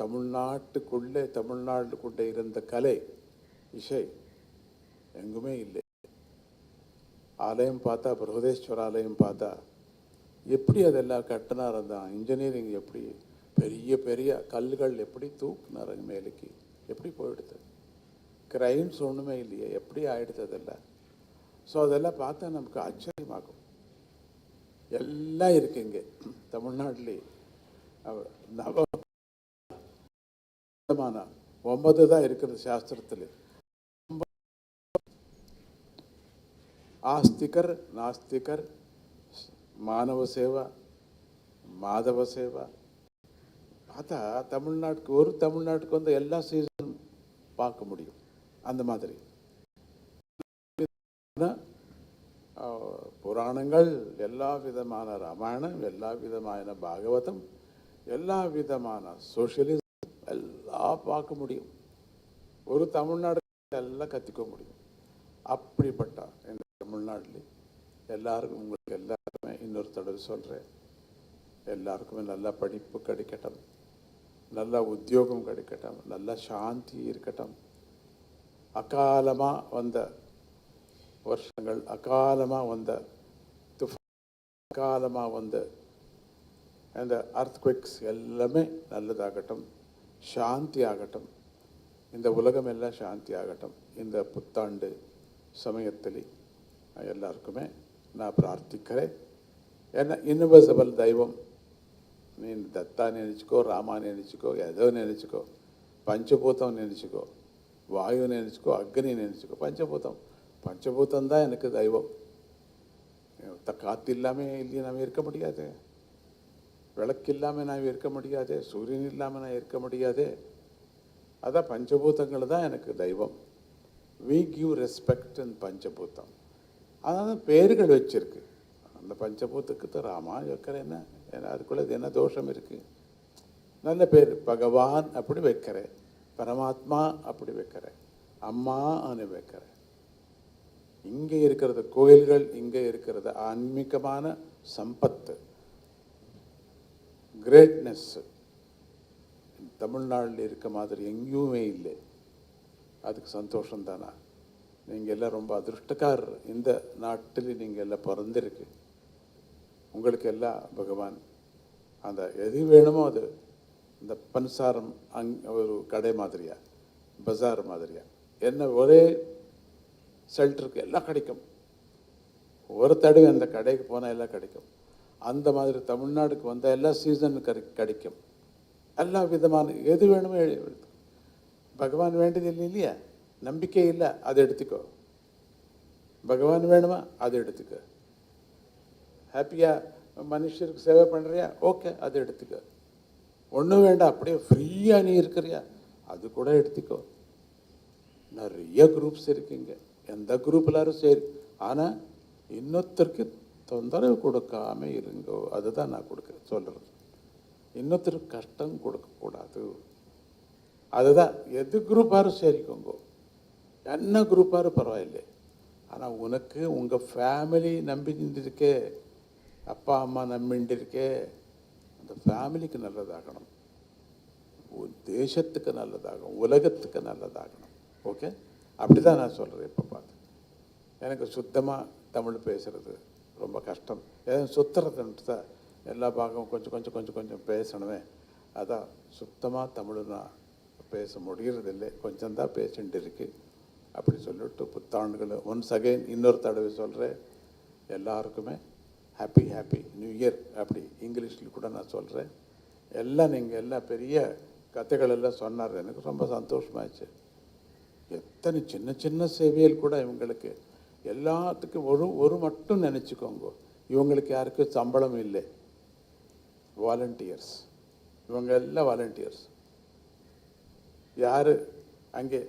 தமிழ்நாட்டுக்குள்ளே தமிழ்நாட்டுக்குள்ளே இருந்த கலை இசை எங்குமே இல்லை. ஆலயம் பார்த்தா பிரகதேஸ்வர ஆலயம் பார்த்தா எப்படி அதெல்லாம் கட்டினார் அந்த இன்ஜினியரிங் எப்படி? பெரிய பெரிய கல்லுகள் எப்படி தூக்குனார் மேலுக்கு? எப்படி போயிடுது? கிரைம்ஸ் ஒன்றுமே இல்லையே எப்படி ஆயிடுது அதெல்லாம்? ஸோ அதெல்லாம் பார்த்தா நமக்கு ஆச்சரியமாகும். எல்லாம் இருக்கு இங்கே தமிழ்நாட்டிலே நவ விதமான ஒன்பது தான் இருக்கிறது சாஸ்திரத்தில். ஆஸ்திகர் நாஸ்திகர் மாணவ சேவா மாதவ சேவா. பார்த்தா தமிழ்நாட்டுக்கு ஒரு தமிழ்நாட்டுக்கு வந்து எல்லா சீசனும் பார்க்க முடியும். அந்த மாதிரி. புராணங்கள் எல்லா விதமான ராமாயணம் எல்லா விதமான பாகவதம் எல்லா விதமான சோஷியலிசம் பார்க்க முடியும். ஒரு தமிழ்நாடு எல்லாம் கற்றுக்க முடியும். அப்படிப்பட்ட இந்த தமிழ்நாட்டில் எல்லாருக்கும் உங்களுக்கு எல்லாருமே இன்னொரு தடவை சொல்கிறேன் எல்லாருக்குமே நல்ல படிப்பு கிடைக்கட்டும். நல்ல உத்தியோகம் கிடைக்கட்டும். நல்ல சாந்தி இருக்கட்டும். அகாலமாக வந்த வருஷங்கள் அகாலமாக வந்த துஃபா அகாலமாக வந்த அந்த அர்த்குவிக்ஸ் எல்லாமே நல்லதாகட்டும். சாந்தி ஆகட்டும் இந்த உலகமெல்லாம் சாந்தி ஆகட்டும் இந்த புத்தாண்டு சமயத்தில் எல்லாருக்குமே நான் பிரார்த்திக்கிறேன் ஏன்னா இன்னிவசபல் தெய்வம் நீ தத்தா நினச்சிக்கோ ராமா நினச்சிக்கோ ஏதோ நினச்சிக்கோ பஞ்சபூதம் நினச்சிக்கோ வாயு நினச்சிக்கோ அக்னி நினச்சிக்கோ பஞ்சபூதம் பஞ்சபூதம் தான் எனக்கு தெய்வம் காற்று இல்லாமல் இல்லையே நம்ம இருக்க முடியாது விளக்கு இல்லாமல் நான் இருக்க முடியாது சூரியன் இல்லாமல் நான் இருக்க முடியாது. அதான் பஞ்சபூதங்கள் தான் எனக்கு தெய்வம். வி கிவ் ரெஸ்பெக்ட் இன் பஞ்சபூதம். அதாவது பேர்கள் வச்சிருக்கு. அந்த பஞ்சபூத்துக்கு ராமா வைக்கிறேன் என்ன? ஏன்னா அதுக்குள்ளே என்ன தோஷம் இருக்குது நல்ல பேர் பகவான் அப்படி வைக்கிறேன் பரமாத்மா அப்படி வைக்கிறேன் அம்மா அனு வைக்கிறேன் இங்கே இருக்கிறது கோயில்கள் இங்கே இருக்கிறது ஆன்மீகமான சம்பத்து. கிரேட்னஸ் தமிழ்நாட்டில் இருக்க மாதிரி எங்கேயுமே இல்லை. அதுக்கு சந்தோஷம் தானா? நீங்கள் எல்லாம் ரொம்ப அதிருஷ்டக்காரர். இந்த நாட்டில் நீங்கள் எல்லாம் பிறந்திருக்கு. உங்களுக்கு எல்லாம் பகவான் அந்த எது வேணுமோ அது இந்த பன்சாரம் அங் ஒரு கடை மாதிரியா? பஜார் மாதிரியா? என்ன ஒரே ஷெல்டருக்கு எல்லாம் கிடைக்கும். ஒரு தடவை அந்த கடைக்கு போனால் எல்லாம் கிடைக்கும். அந்த மாதிரி தமிழ்நாடுக்கு வந்தால் எல்லா சீசனும் கரு கிடைக்கும். எல்லா விதமான எது வேணுமோ எடுத்து பகவான் வேண்டியது இல்லை இல்லையா? நம்பிக்கை இல்லை அதை எடுத்துக்கோ. பகவான் வேணுமா அதை எடுத்துக்கோ. ஹாப்பியாக மனுஷருக்கு சேவை பண்ணுறியா ஓகே அதை எடுத்துக்கோ. ஒன்றும் வேண்டாம் அப்படியே ஃப்ரீயாக நீ இருக்கிறியா? அது கூட எடுத்துக்கோ. நிறைய குரூப்ஸ் இருக்குங்க எந்த குரூப் எல்லாரும் சரி. ஆனால் இன்னொருத்தருக்கு தொந்தரவு கொடுக்காம இருங்கோ. அதுதான் நான் கொடுக்க சொல்கிறது இன்னொருத்தருக்கு கஷ்டம் கொடுக்கக்கூடாது அதுதான். எது குரூப்பாரும் சரிக்கோங்கோ. என்ன குரூப்பாரும் பரவாயில்லை. ஆனால் உனக்கு உங்கள் ஃபேமிலி நம்பிட்டு இருக்கே அப்பா அம்மா நம்பிண்டிருக்கே அந்த ஃபேமிலிக்கு நல்லதாகணும். தேசத்துக்கு நல்லதாகும் உலகத்துக்கு நல்லதாகணும். ஓகே அப்படி தான் நான் சொல்கிறேன் இப்போ பார்த்து. எனக்கு சுத்தமாக தமிழ் பேசுகிறது ரொம்ப கஷ்டம். ஏதோ சுத்துறதுன்ட்டு தான் எல்லா பாகம் கொஞ்சம் கொஞ்சம் கொஞ்சம் கொஞ்சம் பேசணுமே. அதான் சுத்தமாக தமிழ்னா பேச முடிகிறதில்லை கொஞ்சம் தான் பேசிட்டு இருக்கு அப்படி சொல்லிட்டு புத்தாண்டுகள் ஒன்ஸ் அகைன் இன்னொரு தடவை சொல்கிறேன் எல்லாருக்குமே ஹாப்பி ஹாப்பி நியூ இயர் அப்படி இங்கிலீஷில் கூட நான் சொல்கிறேன் எல்லாம் நீங்கள் எல்லாம் பெரிய கதைகள் எல்லாம் சொன்னார். எனக்கு ரொம்ப சந்தோஷமாச்சு எத்தனை சின்ன சின்ன சேவையில் கூட இவங்களுக்கு எல்லாத்துக்கும் ஒரு ஒரு மட்டும் நினச்சிக்கோங்க. இவங்களுக்கு யாருக்கும் சம்பளம் இல்லை. வாலண்டியர்ஸ் இவங்க எல்லாம் வாலண்டியர்ஸ் யார்? அங்கே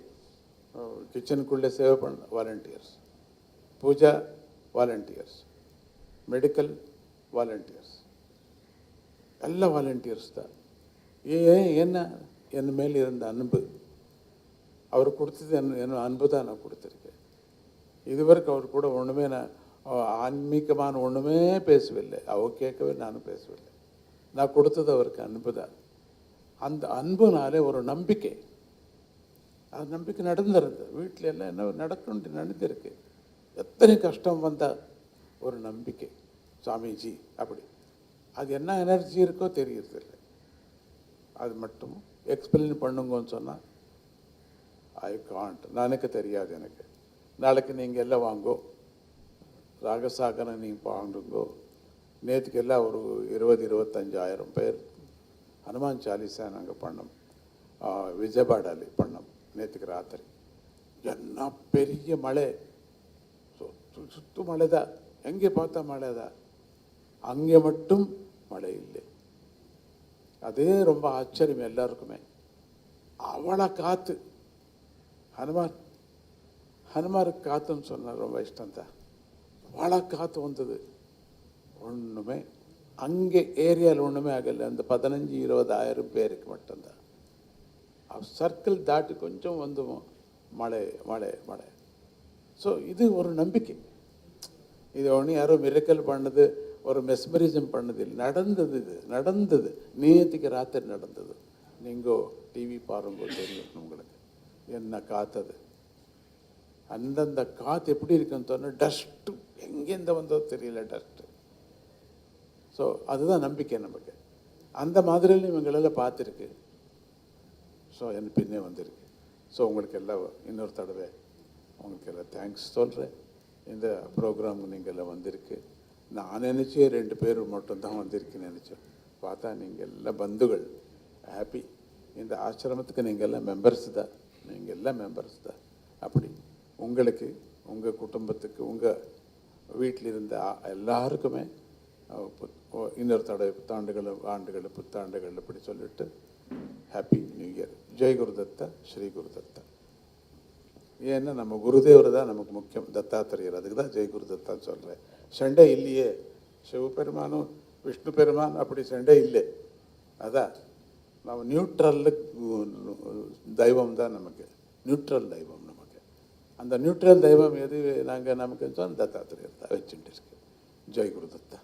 கிச்சனுக்குள்ளே சேவை பண்ண volunteers puja volunteers medical volunteers எல்லாம் வாலண்டியர்ஸ் தான். ஏன் என்ன? என் மேல் இருந்த அன்பு. அவர் கொடுத்தது என் என் அன்பு தான் நான் கொடுத்துருக்கேன். இதுவரைக்கும் அவர் கூட ஒன்றுமே நான் ஆன்மீகமான ஒன்றுமே பேசவில்லை. அவர் கேட்கவே நானும் பேசவில்லை. நான் கொடுத்தது அவருக்கு அன்பு தான். அந்த அன்புனாலே ஒரு நம்பிக்கை. அது நம்பிக்கை நடந்துருது வீட்டில் எல்லாம் என்ன நடக்கணும்னு நடந்திருக்கு எத்தனை கஷ்டம் வந்தால் ஒரு நம்பிக்கை. சாமிஜி அப்படி. அது என்ன எனர்ஜி இருக்கோ தெரியறதில்லை. அது மட்டும் எக்ஸ்பிளைன் பண்ணுங்கன்னு சொன்னால் ஐ காண்ட் எனக்கு தெரியாது எனக்கு. நாளைக்கு நீங்கள் எல்லாம் வாங்கோ. ராகசாகரை நீங்கள் வாங்குங்கோ நேற்றுக்கு எல்லாம் ஒரு இருபது இருபத்தஞ்சாயிரம் பேர் ஹனுமான் சாலிசா நாங்கள் பண்ணோம். விஜயபாடாலி பண்ணோம் நேற்றுக்கு ராத்திரி. என்ன பெரிய மழை. சுத்து சுத்து மழைதான் எங்கே பார்த்தா மழைதான் அங்கே மட்டும் மழை இல்லை. அதே ரொம்ப ஆச்சரியம் எல்லாருக்குமே. அவளை காத்து. ஹனுமான் ஹனுமாருக்கு காத்துன்னு சொன்னார் ரொம்ப இஷ்டம்தான். அவளை காற்று வந்தது. ஒன்றுமே அங்கே ஏரியாவில் ஒன்றுமே ஆகலை. அந்த பதினஞ்சு இருபதாயிரம் பேருக்கு மட்டும்தான். சர்க்கிள் தாட்டி கொஞ்சம் வந்து மழை மழை மழை. ஸோ இது ஒரு நம்பிக்கை. இது ஒன்று யாரோ மிரக்கல் பண்ணது ஒரு மெஸ்மரிசம் பண்ணது இல்லை. நடந்தது இது நடந்தது. நேற்றுக்கு ராத்திரி நடந்தது. நீங்கள் டிவி பாருங்க தெரியும் உங்களுக்கு. என்ன காத்தது? அந்தந்த காற்று எப்படி இருக்குன்னு சொன்னால் டஸ்ட்டு எங்கேருந்து வந்தோ தெரியல டஸ்ட்டு ஸோ அதுதான் நம்பிக்கை நமக்கு. அந்த மாதிரியில் இவங்களெல்லாம் பார்த்துருக்கு. ஸோ என் பின்னே வந்திருக்கு. ஸோ உங்களுக்கு எல்லாம் இன்னொரு தடவை உங்களுக்கு எல்லாம் தேங்க்ஸ் சொல்கிறேன் இந்த ப்ரோக்ராம் நீங்கள் எல்லாம் வந்திருக்கு. நான் நினச்சே ரெண்டு பேர் மட்டும்தான் வந்திருக்குன்னு நினச்சேன். பார்த்தா நீங்கள் எல்லாம் பந்துகள். ஹாப்பி இந்த ஆசிரமத்துக்கு நீங்கள் எல்லாம் மெம்பர்ஸ் தான். நீங்கள் எல்லாம் மெம்பர்ஸ் தான். அப்படி. உங்களுக்கு உங்கள் குடும்பத்துக்கு உங்கள் வீட்டில் இருந்த எல்லாருக்குமே இன்னொரு தடவை புத்தாண்டுகள் ஆண்டுகள் புத்தாண்டுகள் அப்படி சொல்லிட்டு happy new year Jai Gurudatta Shri Gurudatta ஏன்னா நம்ம குருதேவர் தான் நமக்கு முக்கியம். தத்தாத்திரையர். அதுக்கு தான் ஜெய் குருதத்தான்னு சொல்கிறேன் சண்டை இல்லையே. சிவபெருமானும் விஷ்ணு பெருமான் அப்படி சண்டை இல்லை. அதான். நம்ம நியூட்ரல் தெய்வம் தான் நமக்கு. நியூட்ரல் தெய்வம். அந்த நியூட்ரல் தெய்வம் எது நாங்கள் நமக்கு சொன்னால் தத்தாத்திரேயர் தான் வச்சுட்டு இருக்கு. ஜெய் குருதத்தா